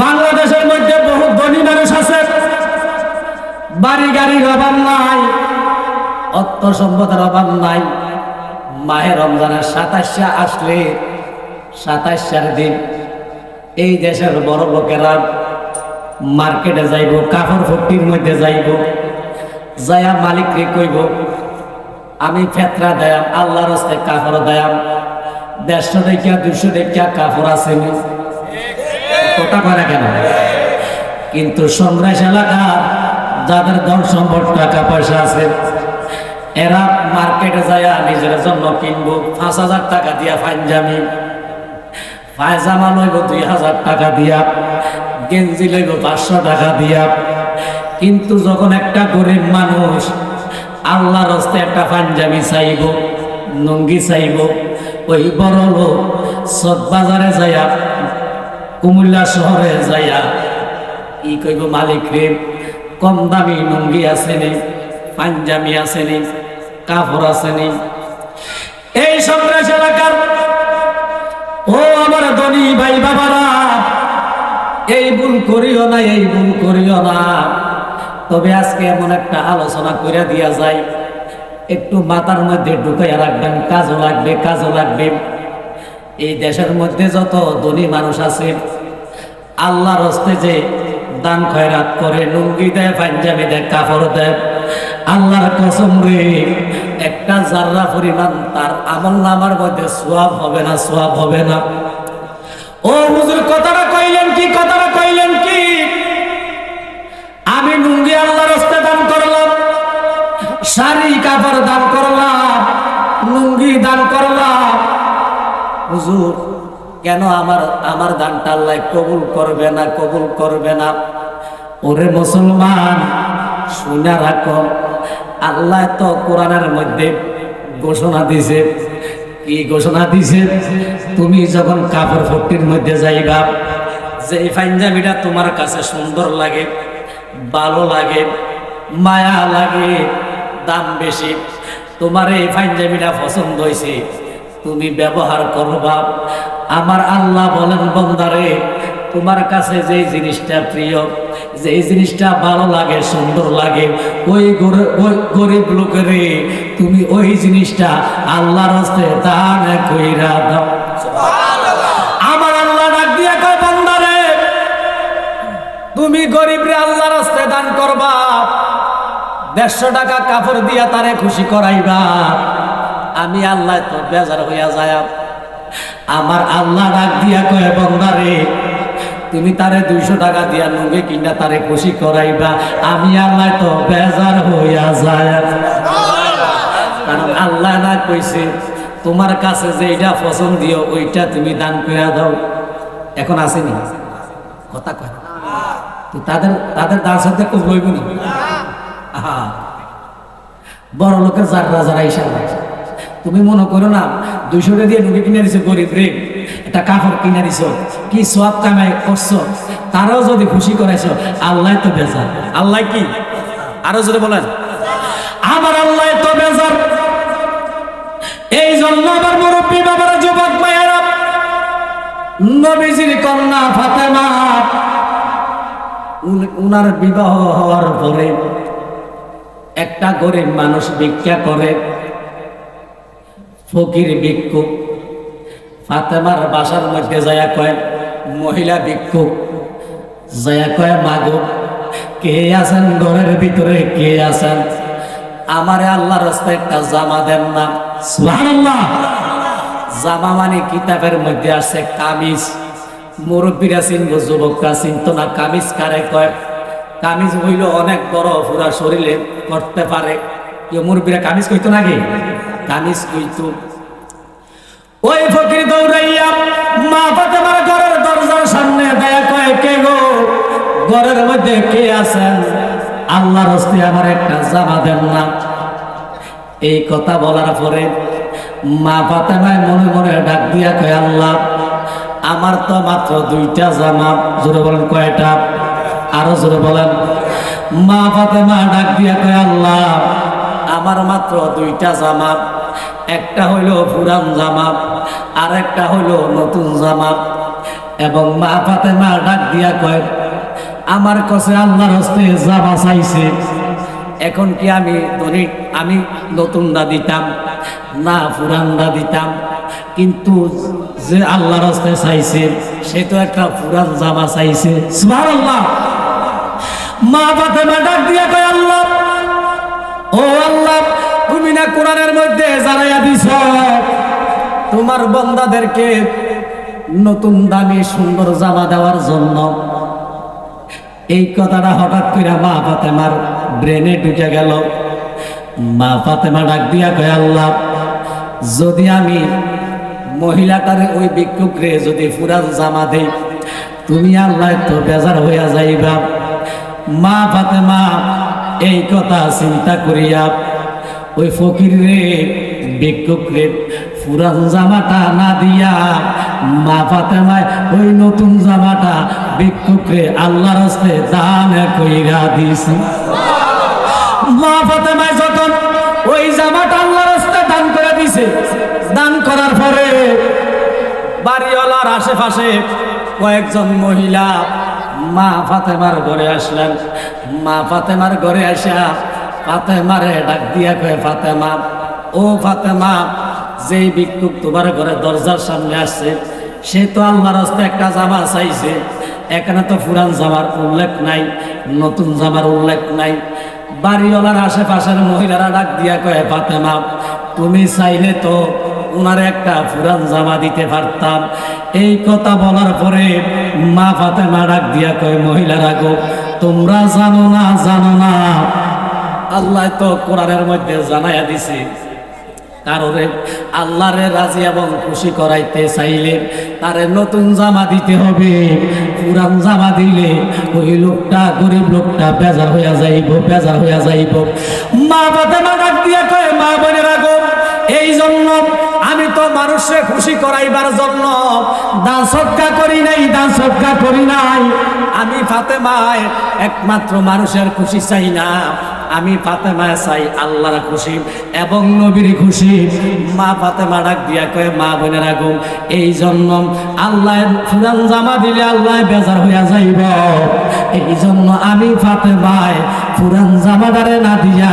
বাংলাদেশের মধ্যে বহু ধনী মানুষ আছে। বাড়ি গাড়ির অভাব নাই, অর্থ সম্পদের অভাব নাই। মাহে রমজানের সাতাশা আসলে সাতাশার দিন। এই দেশের বড় লোকেরা মার্কেটে যাইব, কাপড় ফটির মধ্যে যাইব, যায়া মালিককে কইব, আমি ফেতরা দেয়াম, আল্লাহর হস্তে কাপড় দেয়াম। দেড়শো দেখিয়া দুশো দেখিয়া কাপড় আসেনি কথা করে কেন? কিন্তু সন্ত্রাস এলাকার যাদের ধন সম্পদ, টাকা পয়সা আছে, এরা মার্কেটে যায় নিজের জন্য কিনবো, পাঁচ হাজার টাকা দিয়া পাঞ্জামি পায়জামা লইব দুই হাজার টাকা দিয়া, গেঞ্জি লইব পাঁচশো টাকা দিয়া। কিন্তু যখন একটা গরিব মানুষ আল্লাহর হস্তে একটা পাঞ্জাবি চাইব, লুঙ্গি চাইব, ওই বড় লোক সৎ বাজারে যাইয়া কুমিল্লা শহরে যাইয়া, ই কইব, মালিক রে, কম দামি লুঙ্গি আসেনি পাঞ্জাবি আসেনি কাপড় আসেনি এই সন্ত্রাস এলাকার, ও আমার ধনী ভাই বাবারা, এই ভুল করিও না, এই ভুল করিও না। তবে আজকে এমন একটা আলোচনা করে দিয়া যায় একটু মাথার মধ্যে ঢুকাইয়া রাখবেন, কাজও লাগবে কাজও লাগবে। এই দেশের মধ্যে যত ধনী মানুষ আছে, আল্লাহর হস্তে যে দান খয়রাত করে, লুঙ্গি দেয়, পাঞ্জাবি দেয়, কাপড় দেয়, আল্লাহর কসম রে, একটা জাররা পরিমাণ তার আমল নামার মধ্যে সোয়াব হবে না, সোয়াব হবে না। ও হুজুর, কথাটা কইলেন কি? কথাটা হুজুর, কেন আমার আমার দানটা আল্লাহ কবুল করবে না, কবুল করবে না? ওরে মুসলমান, শুনে রাখো, আল্লাহ তো কোরআনের মধ্যে ঘোষণা দিছে কি ঘোষণা দিছে তুমি যখন কাপড় ফটির মধ্যে যাইবা যে পাঞ্জাবিটা তোমার কাছে সুন্দর লাগে, ভালো লাগে, মায়া লাগে, দাম বেশি, তোমার এই পাঞ্জাবিটা পছন্দ হয়েছে তুমি ব্যবহার করবা আমার আল্লাহ বলেন বন্দারে তোমার কাছে যে জিনিসটা প্রিয় যে জিনিসটা ভালো লাগে সুন্দর লাগে ওই গর- ওই গরিব লোকেরে তুমি ওই জিনিসটা আল্লাহর হস্তে দান কইরা দাও। আমার আল্লাহ ডাক দিয়া কয় বন্দারে তুমি গরিবরে আল্লাহর হস্তে দান করবা। দেড়শো টাকা কাপড় দিয়া তারে খুশি করাইবা। আমি আল্লাহ তো বেজার হইয়া যায়। আমার আল্লাহ ডাক দিয়া কয়ে বন্দারে তুমি তারে দুইশো টাকা দিয়া লুঙ্গি কিনা তারে খুশি করাইবা। আমি আল্লাহ তো বেজার হইয়া যায়। কারণ আল্লাহ না কইছে, তোমার কাছে যেটা পছন্দ দিও, ওইটা তুমি দান করে দাও। এখন আসেনি। কথা কয়। তো তাদের তাদের দান সাথে খুব লইব না? বড় লোকের যারা যারা হিসাব তুমি মনে করো না দুইশো টাকা দিয়ে ঢুকে কিনে দিছো গরিব রে, একটা কাপড় কিনে দিছো। কি সব কামাই করছ? তারাও যদি খুশি করাইছো, আল্লাহ তো বেজার। আল্লাহ কি? আরও যদি বলেন। আমার আল্লাহ তো বেজার। এই জন্য আবার মুরব্বী বাবারা, যুবক মায়েরা নবীজির কন্যা ফাতেমা উনার বিবাহ হওয়ার পরে একটা গরিব মানুষ ভিক্ষা করে ফকির ভিক্ষুক। ফাতেমার বাসার মধ্যে যায়া কয়, মহিলা ভিক্ষুক। যায়া কয়, মাগো, কে আছেন ঘরের ভিতরে? কে আছেন? আমারে আল্লাহ রাস্তায় একটা জামা দেন না। জামা মানে কিতাবের মধ্যে আছে কামিজ। মুরব্বীরা চিনবো, যুবকরা চিনত না, কামিজ কারে কয়? কামিজ হইল অনেক বড় পুরা শরীরে করতে পারে। কেউ মুরব্বীরা কামিজ কইতো নাকি? কামিজ কইতো, ওই ফকির দৌড়াইয়া মা ফাতেমার ঘরের দরজার সামনে দেয়া কয়, কে গো? ঘরের মধ্যে কে আছেন? আল্লাহর হস্তে আমার একটা জামা দেন না। এই কথা বলার পরে মা ফাতেমায় মনে মনে ডাক দিয়া কয়, আল্লাহ, আমার তো মাত্র দুইটা জামা, জোরে বলেন কয়টা? আরও জোরে বলেন, মা ফাতেমা ডাক দিয়া কয়, আল্লাহ আমার মাত্র দুইটা জামা। একটা হইল পুরান জামা আর একটা হইল নতুন জামা। এবং মা ফাতেমা ডাক দিয়া কয়, আমার কাছে আল্লাহর হস্তে জামা চাইছে। এখন কি আমি ধনী? আমি নতুনটা দিতাম, না পুরানটা দিতাম। কিন্তু যে আল্লাহর হস্তে চাইছে, সে তো একটা পুরান জামা চাইছে। মা ফাতেমা ডাক দিয়া কয়, আল্লাহ তোমার বন্দাদেরকে নতুন দামি সুন্দর জামা দেওয়ার জন্য। এই কথাটা হঠাৎ করে মা ফাতেমার ব্রেনে ঢুকে গেল। মা ফাতেমা ডাক দিয়া কয়, আল্লাহ, যদি আমি মহিলাটারে ওই ভিক্ষুকরে যদি ফুরান জামা দেই, তুমি আল্লাহ তো বেজার হইয়া যাইবা। মা ফাতেমা এই কথা চিন্তা করিয়া ওই ফকির রে ভিক্ষুক রে পুরান জামাটা না দিয়া মা ফাতেমায় ওই নতুন জামাটা ভিক্ষুক রে আল্লাহর হস্তে দানে কইরা দিছি মা ফাতেমায় যখন ওই জামাটা আল্লাহর হস্তে দান করে দিছে দান করার পরে বাড়িওয়ালার আশেপাশে কয়েকজন মহিলা মা ফাতেমার ঘরে আসলেন। মা ফাতেমার ঘরে আসা ফাতেমারে ডাক দিয়া কয়ে, ফাতেমা ও ফাতেমা, যেই ভিক্ষুক তোমার ঘরে দরজার সামনে আসছে, সে তো আল্লাহর হস্তে একটা জামা চাইছে। এখানে তো পুরান জামার উল্লেখ নাই, নতুন জামার উল্লেখ নাই। বাড়িওয়ালার আশেপাশের মহিলারা ডাক দিয়া কয়ে, ফাতেমা, তুমি চাইলে তো ওনার একটা পুরান জামা দিতে পারতাম। এই কথা বলার পরে মা ফাতেমা ডাক দিয়া কয়, মহিলারা গো, তোমরা জানো না জানো না। আল্লাহ তো কোরআনের মধ্যে জানাইয়া দিছে কারণে আল্লাহরে রাজি এবং খুশি করাইতে চাইলে তারে নতুন জামা দিতে হবে। পুরান জামা দিলে ওই লোকটা, গরিব লোকটা বেজার হইয়া যাইব, বেজার হইয়া যাইব। মা ফাতেমা ডাক দিয়া কয়, মা বোনেরা গো, এই জন্য আমি তো মানুষে খুশি করাইবার জন্য দান সৎকা করি নাই, দান সৎকা করি নাই। আমি ফাতেমায় একমাত্র মানুষের খুশি চাই না। আমি ফাতেমায় চাই আল্লাহর খুশি। এবং নবীর খুশি। মা ফাতেমা ডাক দিয়া কয়ে মা বোনেরা গো এই জন্য আল্লাহ ফুরান জামা দিলে আল্লাহ বেজার হইয়া যাইব। এই জন্য আমি ফাতেমায় পুরান জামাদারে না দিয়া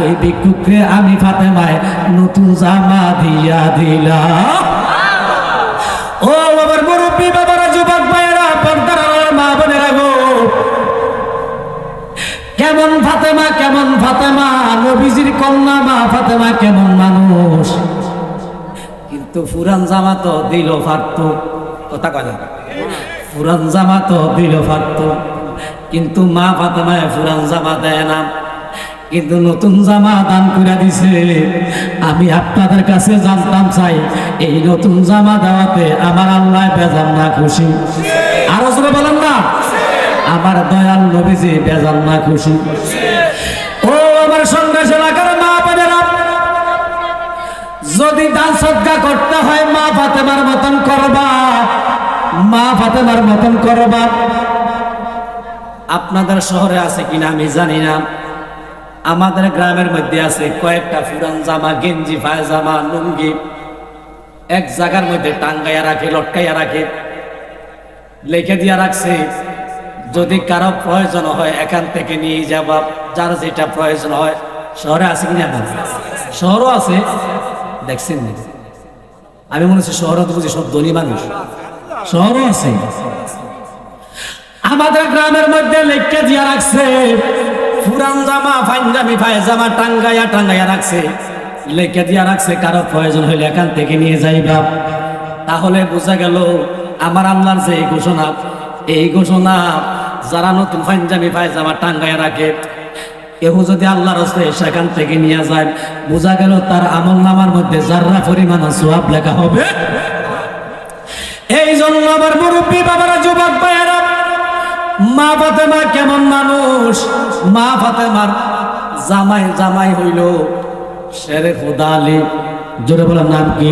ওই ভিক্ষুকরে আমি ফাতেমায় নতুন জামা দিয়া দিলা ও বাবার মুরব্বী বাবারা কেমন ফাতেমা কেমন ফাতেমা? নবীজির কন্যা মা ফাতেমা কেমন মানুষ? কিন্তু ফুরান জামা তো দিল ফারত কথা কথা ফুরান জামা তো দিল ফারত কিন্তু মা ফাতেমায় ফুরান জামা দেয় না। কিন্তু নতুন জামা দান করে দিছে। আমি আপনাদের কাছে জানতাম চাই, এই নতুন জামা দেওয়াতে আমার আল্লাহ বেজান না খুশি। আরও বলেন না। আমার দয়াল নবীজি বেজান না খুশি। ও আমার সন্দেশ এলাকার মা বোনেরা, যদি দান সদ্গা করতে হয়, মা ফাতেমার মতন করবা। মা ফাতেমার মতন করবা। আপনাদের শহরে আছে কিনা আমি জানি না। আমাদের গ্রামের মধ্যে আছে কয়েকটা ফুরান জামা, গেঞ্জি, পায়জামা, লুঙ্গি। এক জায়গার মধ্যে টাঙ্গাইয়া রাখে, লটকাইয়া রাখে। লিখে দিয়া রাখছে যদি কারও প্রয়োজন হয়, এখান থেকে নিয়ে যাবা, যার যেটা প্রয়োজন হয়। শহরে আছে কিনা না? শহরও আছে। দেখছেন? আমি মনে হচ্ছে শহরে তো বুঝি সব ধনী মানুষ। শহরও আছে। আমাদের গ্রামের মধ্যে লেখকে দিয়া রাখছে পুরান জামা পাঞ্জাবি পায়জামা টাঙ্গাইয়া টাঙ্গাইয়া রাখছে। লেখে দিয়া রাখছে, কারও প্রয়োজন হইলে এখান থেকে নিয়ে যাই যাইবা। তাহলে বোঝা গেল, আমার আল্লাহর যে এই ঘোষণা এই ঘোষণা যারা নতুন পাঞ্জাবি পায়জামা টাঙ্গাইয়া রাখে কেউ যদি আল্লাহর সেখান থেকে নিয়ে যায়, বোঝা গেল তার আমল নামার মধ্যে যার্রা পরিমাণ সোয়াব লেখা হবে। এই জন্য আমার মুরব্বী বাবারা, যুবক ভাইয়েরা, মা ফাতেমা কেমন মানুষ? মা ফাতেমার জামাই জামাই হইল শেরে খুদা আলী। জোরে বলেন নাম কি?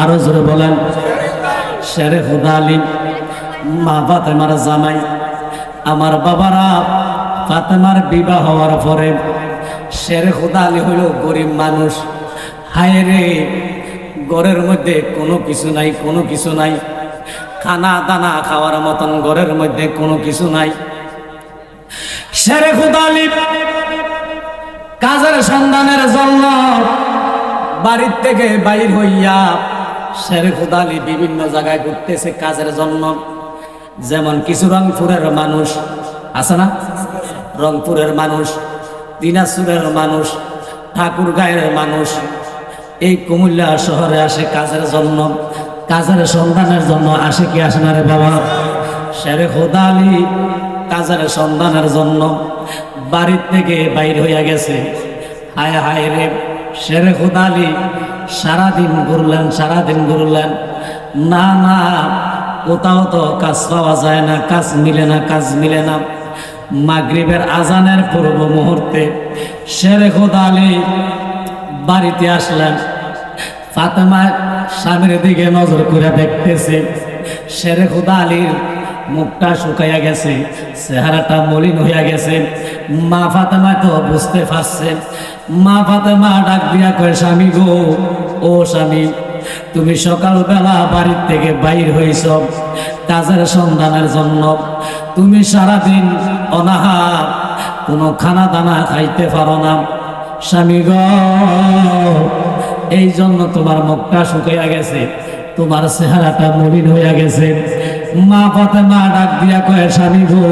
আরও জোরে বলেন। শেরে খুদা আলী। মা ফাতেমার জামাই। আমার বাবারা ফাতেমার বিবাহ হওয়ার পরে শেরে খুদা আলী হইল গরিব মানুষ। হায় রে, ঘরের মধ্যে কোনো কিছু নাই, কোনো কিছু নাই। খানা দানা খাওয়ার মতন ঘরের মধ্যে কোনো কিছু নাই। শেরে খুদালি কাজের সন্ধানের জন্য বাড়ির থেকে বাইর হইয়া শেরে খুদালি বিভিন্ন জায়গায় ঘুরতেছে কাজের জন্য। যেমন কিছু রংপুরের মানুষ, আছে না? রংপুরের মানুষ, দিনাজপুরের মানুষ, ঠাকুরগাঁয়ের মানুষ, এই কুমিল্লা শহরে আসে কাজের জন্য, কাজের সন্ধানের জন্য, আসে কি আসে না রে বাবা? শেরে খোদা আলী, কাজের সন্ধানের জন্য, বাড়ির থেকে বাইর হইয়া গেছে। হায় হায় রে, শেরে খোদা আলী, সারাদিন ঘুরলেন সারাদিন ঘুরলেন। না না কোথাও তো কাজ পাওয়া যায় না, কাজ মিলে না, কাজ মিলে না। মাগরিবের আজানের পূর্ব মুহূর্তে শেরে খোদা আলী বাড়িতে আসলেন। ফাতেমা স্বামীর দিকে নজর করে দেখতেছে, শেরে খুদা আলীর মুখটা শুকাইয়া গেছে, চেহারাটা মলিন হইয়া গেছে। মা ফাতেমা তো বুঝতে পারছে, মা ফাতেমা ডাক দিয়া কয়, স্বামী গো, ও স্বামী তুমি সকালবেলা বাড়ির থেকে বাইর হইছ কাজের সন্ধানের জন্য। তুমি সারাদিন অনাহার, কোনো খানা দানা খাইতে পারো না। স্বামী গ, এই জন্য তোমার মুখটা শুকাইয়া গেছে, তোমার চেহারাটা মলিন হইয়া গেছে। মা পাতে মা ডাক দিয়া কয়ে, স্বামী গো,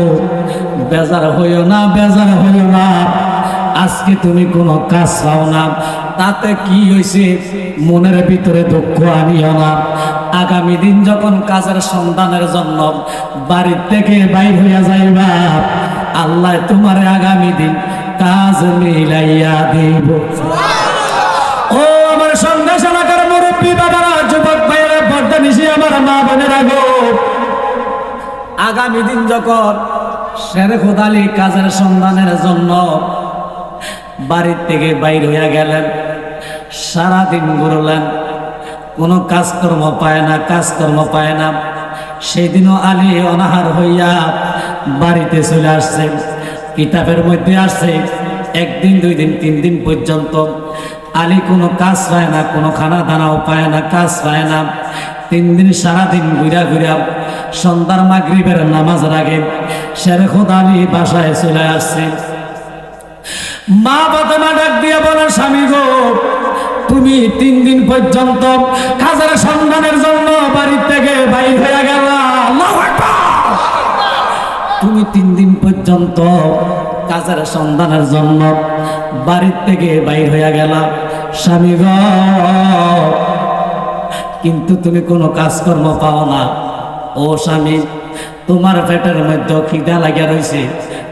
বেজার হইও না, বেজার হইও না। আজকে তুমি কোনো কাজ পাও না। তাতে কি হয়েছে মনের ভিতরে দুঃখ আনিও না। আগামী দিন যখন কাজের সন্ধানের জন্য বাড়ির থেকে বাইর হইয়া যাইবা, আল্লাহ তোমার আগামী দিন কাজ মিলাইয়া দিব। ও সন্দেশ এলাকার মুরব্বী বাবারা, যুবক মা বোনেরা আগামী দিন যখন শেরে খোদালি কাজের সন্ধানের জন্য বাড়ির থেকে বাইর হইয়া গেলেন সারাদিন ঘুরলেন। কোনো কাজকর্ম পায় না, কাজকর্ম পায় না। সেদিনও আলী অনাহার হইয়া বাড়িতে চলে আসছে, কিতাবের মধ্যে আসছে, একদিন, দুই দিন, তিন দিন পর্যন্ত। আলী কোনো কাজ পায় না, কোনো খানা দানাও পায় না, কাজ পায় না। তিন দিন সারাদিন ঘুরা ঘুরা সন্ধ্যার মাগরিবের নামাজের আগে শেরেখুদ আলী বাসায় চলে আসছে। মা বাবা ডাক দিয়ে বলো, স্বামী গো তুমি তিন দিন পর্যন্ত কাজের সন্ধানের জন্য বাড়ির থেকে বাইর হয়ে গেল। তুমি তিন দিন পর্যন্ত কাজের সন্ধানের জন্য বাড়ির থেকে বাইর হয়ে গেল। স্বামী কিন্তু তুমি কোনো কাজকর্ম পাও না। ও স্বামী, তোমার পেটের মধ্যে খিদা লাগিয়া রয়েছে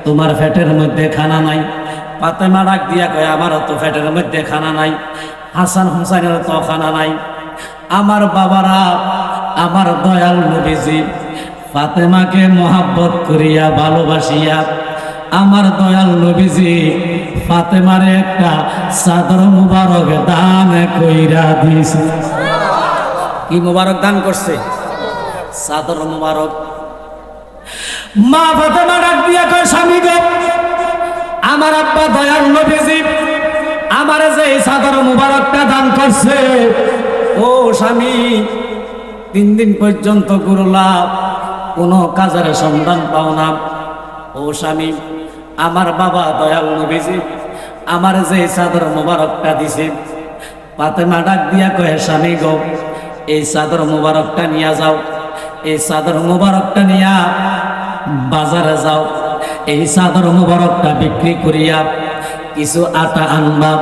তোমার পেটের মধ্যে খানা নাই। পাতেমা ডাক দিয়া কয়, আমারও তো পেটের মধ্যে খানা নাই। হাসান হুসাইনের তো খানা নাই। আমার বাবারা আমার দয়াল নবীজি ফাতেমাকে মহাব্বত করিয়া ভালোবাসিয়া আমার দয়াল নবীজি ফাতেমারে একটা চাদর মুবারক দান কইরা দিছে কি মুবারক দান করছে? চাদর মুবারক। মা ফাতেমা ডাক দিয়া কয় স্বামী গো আমার আব্বা দয়াল নবীজি আমারে যে চাদর মুবারকটা দান করছে, ও স্বামী, তিন দিন পর্যন্ত ঘুরলাম কোনো কাজের সন্ধান পাও না। ও স্বামী, আমার বাবা দয়াল নবীজি, আমার যে চাদর মুবারকটা দিছে পাতেমা ডাক দিয়া কয়ে স্বামী গো, এই চাদর মুবারকটা নিয়ে যাও, এই চাদর মুবারকটা নিয়া বাজারে যাও, এই চাদর মুবারকটা বিক্রি করিয়া কিছু আটা আনবা।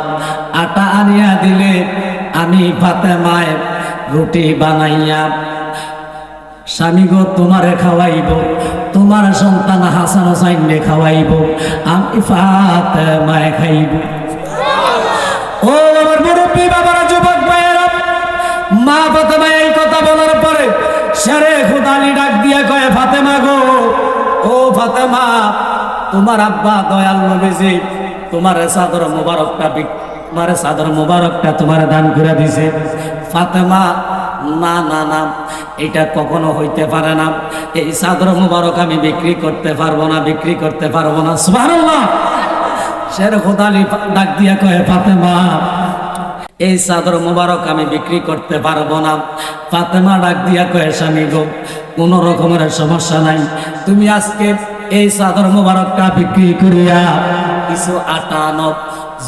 আটা আনিয়া দিলে আমি ফাতেমায় রুটি বানাইয়া স্বামী গো, তোমারে খাওয়াইব। তোমার সন্তান হাসান হোসাইনে খাওয়াইব। আমি ফাতেমায় খাইব। ও আমার মুরব্বী, বাবারা, যুবক ভাইয়েরা, মা ফাতেমা এই কথা বলার পরে শেরে খুদালি ডাক দিয়া কয়ে, ফাতেমা গো, ও ফাতেমা, তোমার আব্বা দয়াল নবীজি তোমার চাদর মুবারকটা তোমার চাদর মুবারকটা তোমার দান করে দিছে। ফাতেমা, না না না, এটা কখনো হইতে পারে না। এই চাদর মুবারক আমি বিক্রি করতে পারব না, বিক্রি করতে পারব না। সুবহানাল্লাহ! শের খোদালি ডাক দিয়া কয়ে ফাতেমা, এই চাদর মোবারক আমি বিক্রি করতে পারব না। ফাতেমা ডাক দিয়া কয়ে স্বামী গো, কোনো রকমের সমস্যা নাই। তুমি আজকে এই চাদর মোবারকটা বিক্রি করিয়া কিছু আটা আনো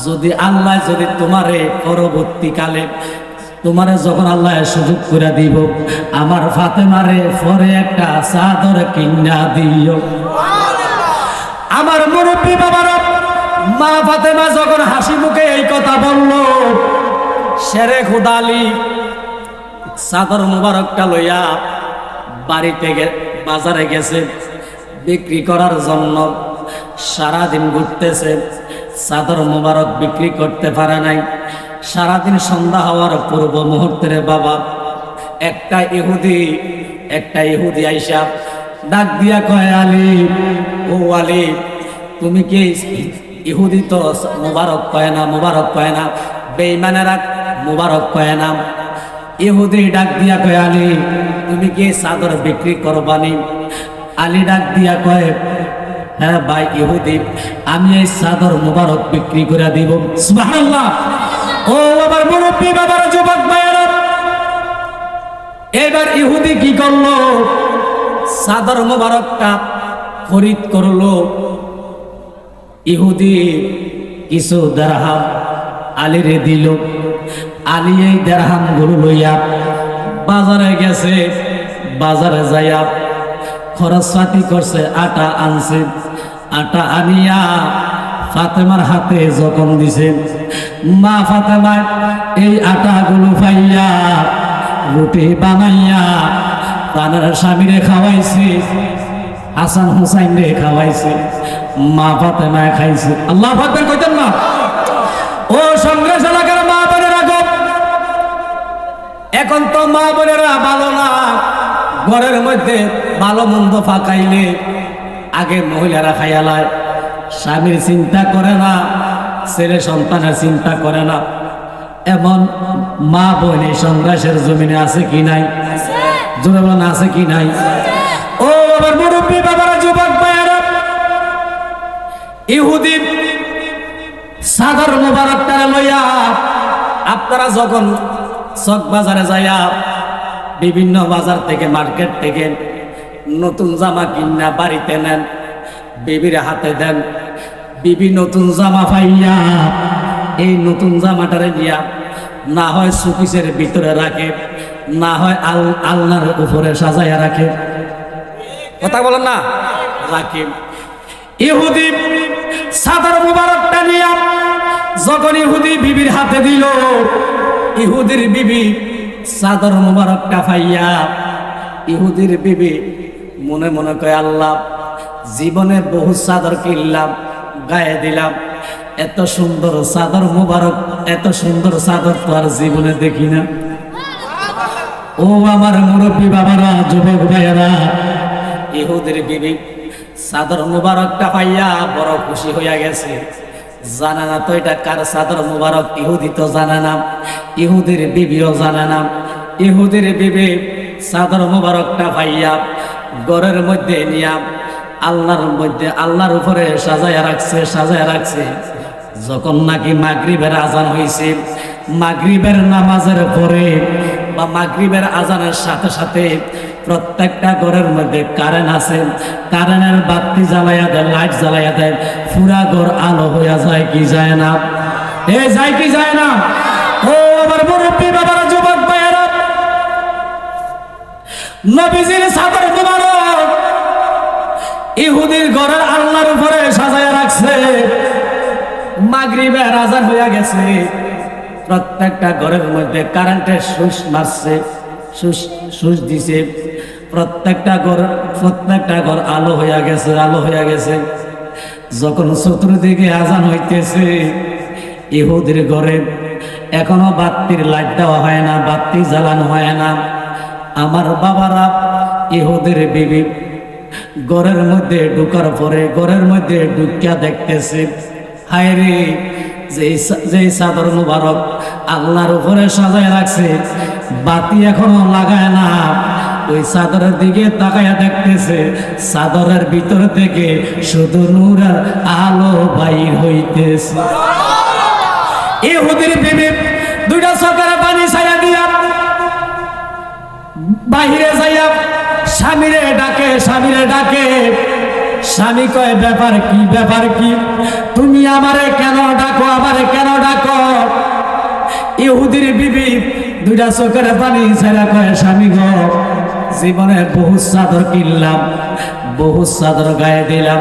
যদি আল্লাহ যদি তোমারে পরবর্তীকালে তোমারে যখন আল্লাহ সুযোগ করে দিব, আমার ফাতেমারে পরে একটা চাদর কিনা দিও। আমার মুরব্বী বাবারা, মা ফাতেমা যখন হাসি মুখে এই কথা বলল শেরে খুদালি চাদর মুবারকটা লইয়া বাড়িতে বাজারে গেছে, বিক্রি করার জন্য সারাদিন ঘুরতেছে, চাদর মুবারক বিক্রি করতে পারে নাই। সারাদিন সন্ধ্যা হওয়ার পূর্ব মুহূর্তের বাবা, একটা ইহুদি একটা ইহুদি আইসা ডাক দিয়া কয়, আলী, ও আলী, তুমি কি ইহুদি তো মুবারক কয় না, মুবারক কয় না বেইমানেরা মুবারক কয় না? ইহুদি ডাক দিয়া কয়, আলী, তুমি কি চাদর বিক্রি করবানি? আলী ডাক দিয়া কয় হ্যাঁ ভাই ইহুদি আমি এই চাদর মুবারক বিক্রি করে দিব। সুবহানাল্লাহ। ও আমার মুরব্বী বাবার, যুবক ভাইয়েরা, এবার ইহুদি কি করল? চাদর মুবারকটা খরিদ করল। ইহুদি কিছু দেরহাম আলীরে দিল। আলী এই দেরহামগুলো লইয়া বাজারে গেছে। বাজারে যাইয়া খরচপাতি করছে, আটা আনছে। আটা আনিয়া ফাতেমার হাতে যখন দিছে। মা ফাতেমা এই আটাগুলো পাইয়া, রুটি বানাইয়া তাদের স্বামীরে খাওয়াইছে, হাসান হুসাইন রে খাওয়াইছে, মা ফাতেমা খাইছে। আল্লাহ ফাতের কইতেন না ও সংগ্রেস এলাকার মা বোনেরা গো, এখন তো মা বোনেরা ভালো না। ঘরের মধ্যে ভালো মন্দ ফাঁকাইলে আগে মহিলারা খাইয়ালায় স্বামীর চিন্তা করে না, ছেলে সন্তানের চিন্তা করে না। এমন মা বোন এই সংগ্রাসের জমিনে আছে কি নাই? বলেন, আছে কি নাই? ও আমার মুরব্বী বাবারা, যুবক ভাইয়েরা, ইহুদি সাদর মুবারকটা লইয়া আপনারা যখন চক বাজারে যাইয়া বিভিন্ন বাজার থেকে, মার্কেট থেকে নতুন জামা কিনা বাড়িতে নেন, বিবির হাতে দেন। বিবি, নতুন জামা পাইয়া, এই নতুন জামাটারে দিয়া না হয় সুকিসের ভিতরে রাখে, না হয় আল, আলনার উপরে সাজাইয়া রাখে। কথা বলেন না? রাখে। ইহুদি সাদর মুবারকটা নিয়া, যখন ইহুদি বিবির হাতে দিল, ইহুদির বিবি সাদর মুবারকটা পাইয়া ইহুদির বিবি মনে মনে কয়, আল্লাহ, জীবনে বহু চাদর কিনলাম, গায়ে দিলাম। এত সুন্দর চাদর মুবারক, এত সুন্দর চাদর তো আর জীবনে দেখি না। ও আমার মুরব্বী বাবারা, যুবক ভাইয়েরা, ইহুদের বিবি চাদর মুবারকটা পাইয়া বড় খুশি হইয়া গেছে। জানা না তো এটা কার চাদর মুবারক? ইহুদি তো জানা না ইহুদির বিবিও জানা না ইহুদির বিবি চাদর মুবারকটা ভাইয়া গড়ের মধ্যে নিয়া আল্লাহর মধ্যে আল্লাহর উপরে সাজাইয়া রাখছে সাজাইয়া রাখছে। যখন নাকি মাগরিবের আজান হয়েছে মাগরিবের নামাজের পরে বা মাগরিবের আজানের সাথে সাথে প্রত্যেকটা ঘরের মধ্যে কারেন্ট আছে। কারেন্টের বাতি জ্বালাইয়া দেয় লাইট জ্বালাইয়া দেয়। পুরা ঘর আলো হইয়া যায়, কি যায় না? এ যায়, কি যায় না? ও আমার মুরব্বী বাবারা যুবক ভাইয়েরা। নবীজির সাদর মুবারক ইহুদির ঘরের আল্লাহর উপরে সাজাইয়া রাখছে। মাগরিবের আজান হইয়া গেছে। প্রত্যেকটা ঘরের মধ্যে কারেন্টের সুইচ মারছে। সুইচ দিছে। প্রত্যেকটা ঘর প্রত্যেকটা ঘর আলো হইয়া গেছে, আলো হইয়া গেছে। যখন চতুর্দিকে আজান হইতেছে, ইহুদির ঘরে এখনও বাত্তির লাইট দেওয়া হয় না, বাত্তি জ্বালানো হয় না। আমার বাবারা ইহুদির বিবি ঘরের মধ্যে ঢুকার পরে ঘরের মধ্যে ঢুকিয়া দেখতেছে হায় রে যে চাদর মুবারক আল্লাহর উপরে সাজায় রাখছে বাতি এখনও লাগায় না। ওই চাদরের দিকে তাকায়া দেখতেছে, চাদরের ভিতর থেকে শুধু নূরের আলো বাইর হইতেছে। ইহুদির বিবি, দুইটা চোখের পানি ছায়া দিয়া, বাহিরে যাইয়া স্বামীরে ডাকে স্বামীরে ডাকে। স্বামী কয়, ব্যাপার কি ব্যাপার কি? তুমি আমারে কেন ডাকো, আমারে কেন ডাকো? ইহুদির বিবি দুইটা চোখের পানি ছেড়া কয়, স্বামী গো, জীবনে বহু চাদর কিনলাম বহু চাদর গায়ে দিলাম।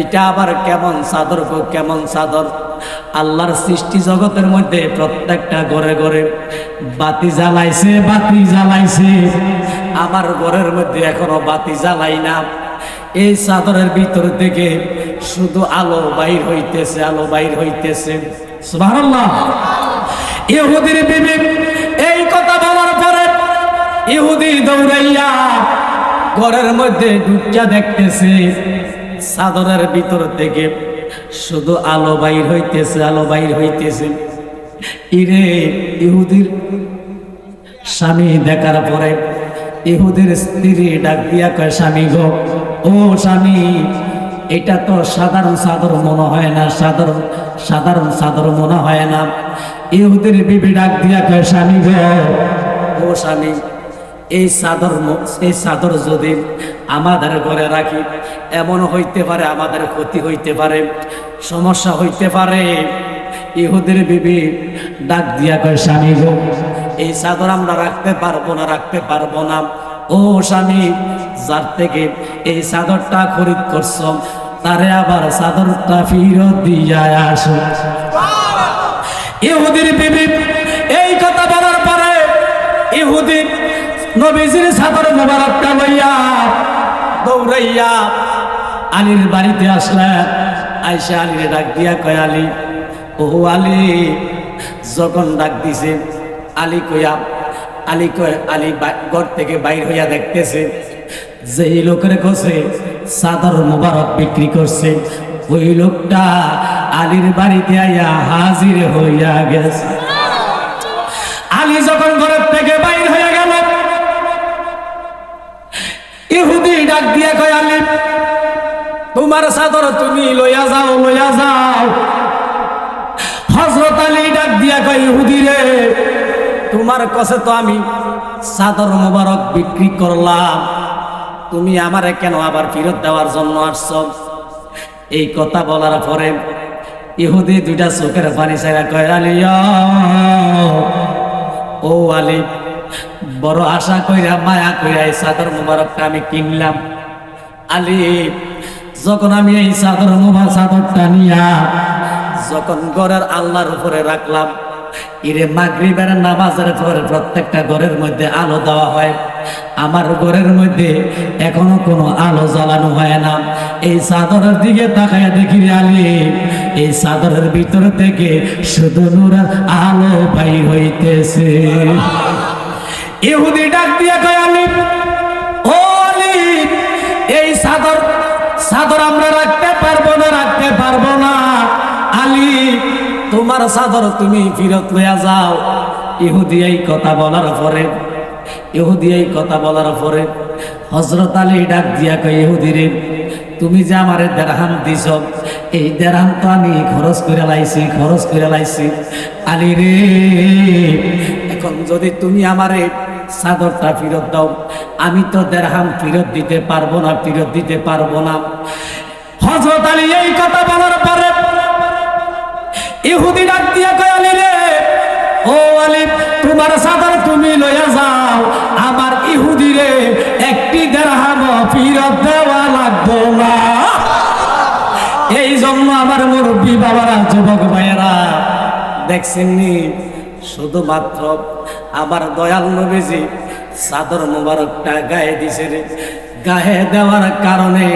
এটা আবার কেমন চাদর গো, কেমন চাদর? আল্লাহর সৃষ্টি জগতের মধ্যে প্রত্যেকটা ঘরে ঘরে বাতি জ্বালাইছে বাতি জ্বালাইছে। আমার ঘরের মধ্যে এখনও বাতি জ্বালাই না। এই চাদরের ভিতর থেকে শুধু আলো বাইর হইতেছে, আলো বাইর হইতেছে। সুবহানাল্লাহ। ইহুদির বিবি ইহুদি দৌড়াইয়া ঘরের মধ্যে ঢুকিয়া দেখতেছে, চাদরের ভিতর থেকে শুধু আলো বাইর হইতেছে, আলো বাইর হইতেছে। ইরে ইহুদির স্বামী দেখার পরে ইহুদের স্ত্রী ডাক দিয়া কয়, স্বামী গো, ও স্বামী, এটা তো সাধারণ সাদর মনে হয় না, সাধারণ সাধারণ সাদর মনে হয় না। ইহুদের বিবি ডাক দিয়া কয়, স্বামী গো, ও স্বামী এই চাদর এই চাদর যদি আমাদের ঘরে রাখি এমন হইতে পারে আমাদের ক্ষতি হইতে পারে সমস্যা হইতে পারে। ইহুদের বিবি ডাক দিয়া কয় স্বামী গো এই চাদর আমরা রাখতে পারব না রাখতে পারব না। ও স্বামী যার থেকে এই চাদরটা খরিদ করছ তারে আবার চাদরটা ফিরত দিয়া আসো। ইহুদির বিবি নবীজির চাদর মোবারকটা লইয়া দৌড়াইয়া আলীর বাড়িতে আসলেন। আইসা আলীরে ডাক দিয়া কয়, আলী ও আলী, যখন ডাক দিছে, আলী কয়া, আলী কয়, আলী ঘর থেকে বাইর হইয়া দেখতেছে যে লোকের কাছে চাদর মোবারক বিক্রি করছে, ওই লোকটা আলীর বাড়িতে আইয়া হাজির হইয়া গেছে। আলী যখন ঘরের থেকে বাইর হয়ে গেল ইহুদি ডাক দিয়া কয় আলী তোমার চাদর তুমি লইয়া যাও লইয়া যাও। হজরত আলী ডাক দিয়া কয়, ইহুদি রে, তোমার কাছে তো আমি চাদর মোবারক বিক্রি করলাম। তুমি আমারে কেন আবার ফেরত দেওয়ার জন্য আসছ? এই কথা বলার পরে ইহুদি দুইটা চোখের পানি ছাড়া কয়, আলী ও আলী বড় আশা কইরা, মায়া কইরা এই চাদর মোবারকটা আমি কিনলাম। আলী, যখন আমি এই চাদর মোবারক চাদরটা নিয়া যখন ঘরের আল্লাহর উপরে রাখলাম, ইরে মাগরিবের নামাজের পরে প্রত্যেকটা ঘরের মধ্যে আলো দেওয়া হয়। আমার ঘরের মধ্যে এখনও কোনো আলো জ্বালানো হয় না। এই চাদরের দিকে তাকায় দেখি আলী, এই চাদরের ভিতর থেকে শুধু নূরের আলো বাইর হইতেছে। ইহুদি ডাক দিয়ে কয় আলী ও আলী এই চাদর চাদর আমরা রাখতে পারব না, রাখতে পারব না। আলী তোমার চাদর তুমি ফিরত লইয়া যাও। ইহুদি এই কথা বলার পরে, ইহুদি এই কথা বলার পরে হজরত আলী ডাক দিয়া কয়, ইহুদি রে, তুমি যে আমারে দেড়হাম দিছ, এই দেড়হাম তো আমি খরচ করে লাইছি, খরচ করে লাইছি। আলী রে, এখন যদি তুমি আমারে চাদরটা ফেরত দাও। আমি তো দেড়হাম ফেরত দিতে পারব না, ফেরত দিতে পারব না। হজরত আলী এই কথা বলার পরে ইহুদি ডাক দিয়া কয়, আলী রে, ও আলী, তোমার চাদর তুমি লইয়া যাও। আমার ইহুদি রে, একটি দেড়হাম ফিরত দেওয়া লাগবো না। এই জন্য আমার মুরব্বী বাবারা, যুবক ভাইয়েরা, দেখছেননি? শুধুমাত্র আমার দয়াল নবীজি চাদর মুবারকটা গায়ে দিছে রে। গায়ে দেওয়ার কারণে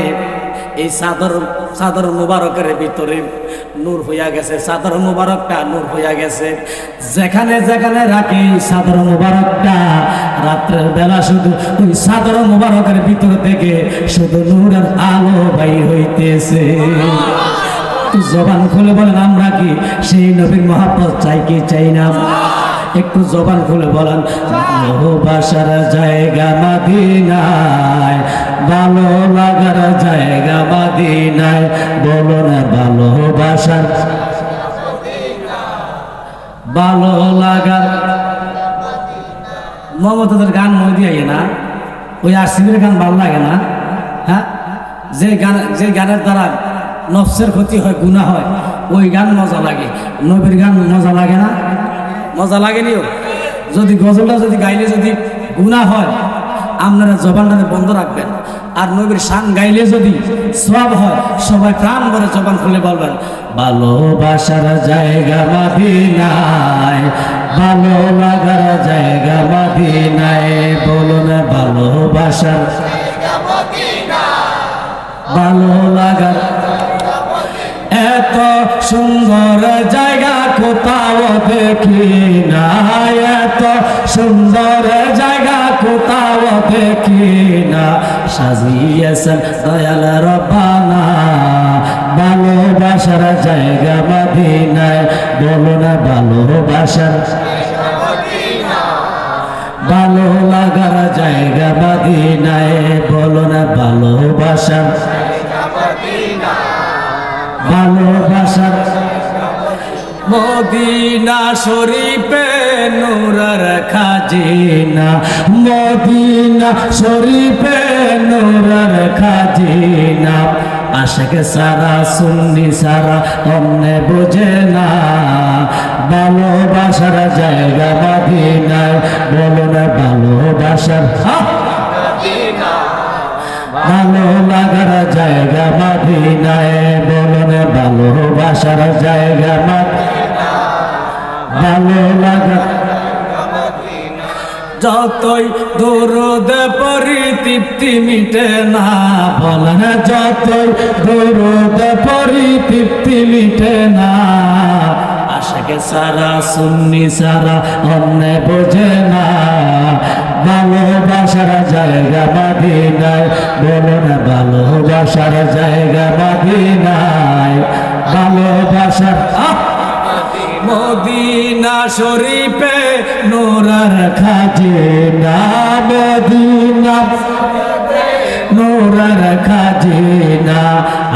এই চাদর চাদর মুবারকের ভিতরে নূর হইয়া গেছে। চাদর মুবারকটা নূর হইয়া গেছে। যেখানে যেখানে রাখি চাদর মুবারকটা রাত্রের বেলা শুধু ওই চাদর মুবারকের ভিতর থেকে শুধু নূরের আলো বাইর হইতেছে। জবান খুলে বলেন আমরা কি সেই নবীর মহাপত চাই কি চাই না? একটু জবান খুলে বলেন ভালোবাসার জায়গা মাদিনায়, ভালো লাগার জায়গা মাদিনায়, বলো না ভালোবাসার ভালো লাগার মমতাদের গান মই দিয়ে না, ওই আরসিবির গান ভালো লাগে না হ্যাঁ? যে গান, যে গানের দ্বারা নফসের ক্ষতি হয় গুণা হয়, ওই গান মজা লাগে, নবীর গান মজা লাগে না? মজা লাগে লাগেনিও যদি গজলটা যদি গাইলে যদি গুণা হয় আপনারা জবানটাকে বন্ধ রাখবেন। আর নবীর শান গাইলে যদি সব হয় সবাই প্রাণ ভরে জবান খুলে বলবেন ভালোবাসার জায়গা মাদিনায় ভালো লাগার জায়গা মাদিনায় বলুন ভালোবাসার ভালো লাগার এত সুন্দর জায়গা কোথাও দেখি না এত সুন্দর জায়গা কোথাও দেখি না। সাজিয়েছেন দয়াল রব্বানা। ভালোবাসার জায়গা মাদিনায়। বলো না ভালোবাসার ভালো লাগার জায়গা মাদিনায়। বলো না ভালোবাসার ভালোবাসার মদিনা শরীফে নূরার খাজিনা। মদিনা শরীফে নূরার খাজিনা। আশেকে সারা সুন্নি সারা অন্যে বোঝে না। ভালোবাসার জায়গা মদিনায় বলো না ভালোবাসার ভালো লাগার জায়গা মাদিনায় ভালোবাসার জায়গা মাদিনা ভালো লাগা। যতই দূরদ পরি তৃপ্তি মিটে না। বলেন যতই দূরদ পরি তৃপ্তি মিটে না। আশাকে সারা, সুন্নি সারা, অন্য বোঝে না। ভালোবাসার জায়গা মাদিনায় বলো না ভালোবাসার জায়গা মাদিনায় ভালোবাসার! মদিনা শরীফে নোরার খাজিনা মদিনা নোরার খাজিনা,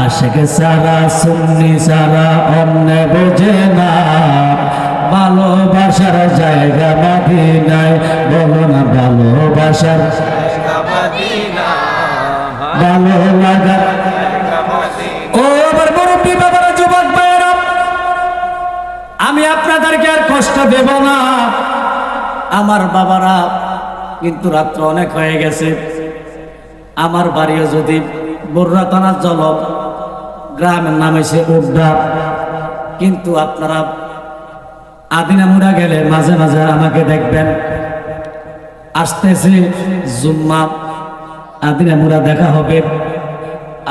আশেক সারা, সুন্নি সারা, অন্য বোঝে না ভালোবাসার জায়গা মাদিনায়, বলো না ভালোবাসার বাবারা আমি আপনাদেরকে আর কষ্ট দেব না। আমার বাবারা কিন্তু রাত্র অনেক হয়ে গেছে। আমার বাড়িও যদি বর্রা থানার জল গ্রামের নাম এসে উড্ডা। কিন্তু আপনারা আদিনামুড়া গেলে মাঝে মাঝে আমাকে দেখবেন। আসতেছে জুম্মা আদিনামুড়া দেখা হবে।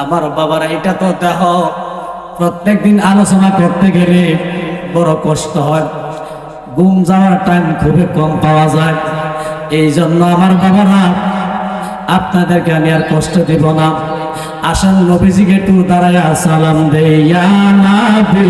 আমার বাবারা, এটা তো দেহ প্রত্যেক দিন আলোচনা করতে গেলে বড় কষ্ট হয়। ঘুম যাওয়ার টাইম খুবই কম পাওয়া যায়। এই জন্য আমার বাবারা, আপনাদেরকে আমি আর কষ্ট দেব না। আসেন নবীজিকে একটু দাঁড়ায় সালাম দেয়া নাবি